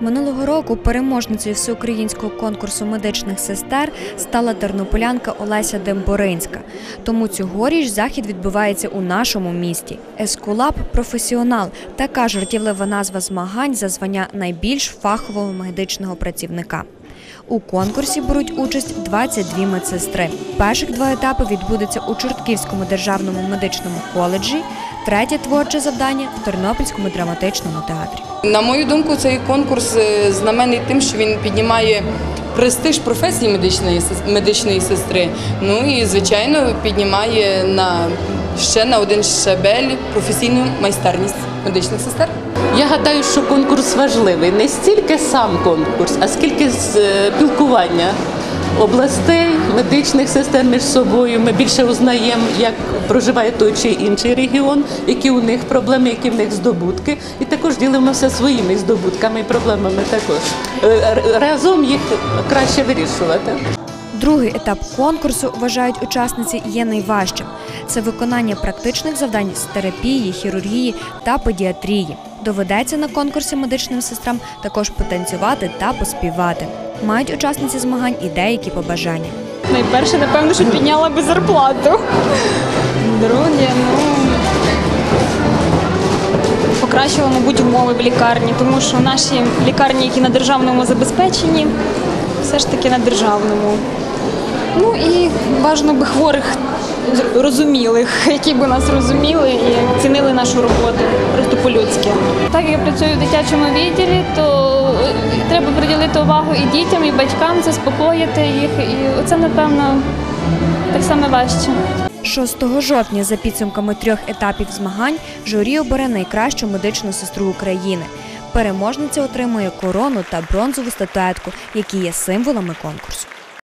Минулого року переможницею всеукраїнського конкурсу медичних сестер стала тернополянка Олеся Демборинська. Тому цьогоріч захід відбувається у нашому місті. Ескулап професіонал така жартівлива назва змагань за звання найбільш фахового медичного працівника. У конкурсі беруть участь 22 медсестри. Перших два етапи відбудуться у Чортківському державному медичному коледжі, третє творче завдання в Тернопільському драматичному театрі. На мою думку, цей конкурс е, знаменний тим, що він піднімає престиж професії медичної медичної сестри. Ну і звичайно піднімає на ще на один щабель професійну майстерність медичних сестер. Я гадаю, що конкурс важливий не стільки сам конкурс, а скільки спілкування областей, медичних сестер між собою. Ми більше узнаємо, як проживає той чи інший регіон, які у них проблеми, які в них здобутки, і також ділимося своїми здобутками і проблемами також. Е, Разом їх краще вирішувати. Другий етап конкурсу вважають учасниці є найважчим. Це виконання практичних завдань з терапії, хірургії та педіатрії. Доведеться на конкурсі медичним сестрам також потанцювати та поспівати. Мають учасниці змагань і деякі побажання. Найперше, напевно, що підняла би зарплату. Друге, ну покращила, мабуть, умови в лікарні, тому що наші лікарні, які на державному забезпеченні, все ж таки на державному. Ну і бажано би хворих розумілих, які би нас розуміли і цінили нашу роботу просто по-людськи. Так як я працюю в дитячому відділі, то приділити увагу і дітям, і батькам, заспокоїти їх. І це, напевно, так саме важче. 6 жовтня за підсумками трьох етапів змагань журі обере найкращу медичну сестру України. Переможниця отримує корону та бронзову статуетку, які є символами конкурсу.